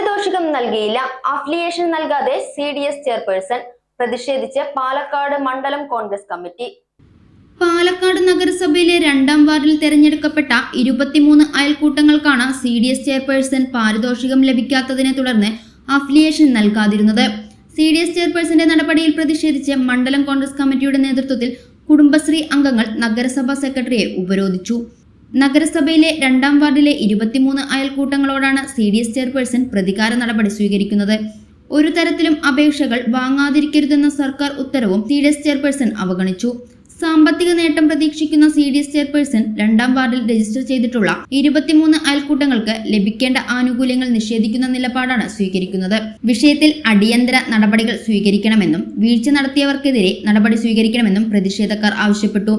നൽകിയില്ല. അഫിലിയേഷൻ നൽകാതെ C D S chairperson പ്രതിഷേധിച്ച് പാലക്കാട് മണ്ഡലം കോൺഗ്രസ് കമ്മിറ്റി. പാലക്കാട് നഗരസഭയിലെ രണ്ടാം വാർഡിൽ തെരഞ്ഞെടുക്കപ്പെട്ട ഇരുപത്തിമൂന്ന് അയൽക്കൂട്ടങ്ങൾക്കാണ് സി ഡി എസ് ചെയർപേഴ്സൺ പാരിതോഷികം ലഭിക്കാത്തതിനെ തുടർന്ന് അഫിലിയേഷൻ നൽകാതിരുന്നത്. സി ഡി എസ് ചെയർപേഴ്സന്റെ നടപടിയിൽ പ്രതിഷേധിച്ച് മണ്ഡലം കോൺഗ്രസ് കമ്മിറ്റിയുടെ നേതൃത്വത്തിൽ കുടുംബശ്രീ അംഗങ്ങൾ നഗരസഭാ സെക്രട്ടറിയെ ഉപരോധിച്ചു. നഗരസഭയിലെ രണ്ടാം വാർഡിലെ ഇരുപത്തിമൂന്ന് അയൽക്കൂട്ടങ്ങളോടാണ് സി ഡി എസ് ചെയർപേഴ്സൺ പ്രതികാര നടപടി സ്വീകരിക്കുന്നത്. ഒരു തരത്തിലും അപേക്ഷകൾ വാങ്ങാതിരിക്കരുതെന്ന സർക്കാർ ഉത്തരവും സി ഡി എസ് ചെയർപേഴ്സൺ അവഗണിച്ചു. സാമ്പത്തിക നേട്ടം പ്രതീക്ഷിക്കുന്ന സി ഡി എസ് ചെയർപേഴ്സൺ രണ്ടാം വാർഡിൽ രജിസ്റ്റർ ചെയ്തിട്ടുള്ള ഇരുപത്തിമൂന്ന് അയൽക്കൂട്ടങ്ങൾക്ക് ലഭിക്കേണ്ട ആനുകൂല്യങ്ങൾ നിഷേധിക്കുന്ന നിലപാടാണ് സ്വീകരിക്കുന്നത്. വിഷയത്തിൽ അടിയന്തര നടപടികൾ സ്വീകരിക്കണമെന്നും വീഴ്ച നടത്തിയവർക്കെതിരെ നടപടി സ്വീകരിക്കണമെന്നും പ്രതിഷേധക്കാർ ആവശ്യപ്പെട്ടു.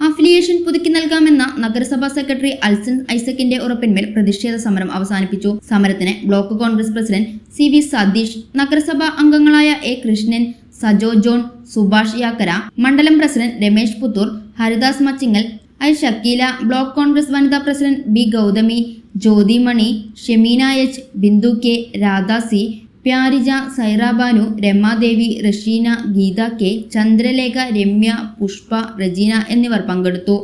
അഫിലിയേഷൻ പുതുക്കി നൽകാമെന്ന നഗരസഭാ സെക്രട്ടറി അൽസൻ ഐസക്കിന്റെ ഉറപ്പിന്മേൽ പ്രതിഷേധ സമരം അവസാനിപ്പിച്ചു. സമരത്തിന് block Congress president C V Satheesh നഗരസഭാ അംഗങ്ങളായ എ കൃഷ്ണൻ സജോ ജോൺ സുഭാഷ് യാക്കര മണ്ഡലം president Ramesh Puthur Haridas Machingal I Shakeela block Congress വനിതാ president B Gauthami Jyothimani Shemeena H Bindu K Radha C Pyarija Sairabanu Ramadevi Rasheena Geetha K Chandralekha Ramya Pushpa Rajeena എന്നിവർ പങ്കെടുത്തു.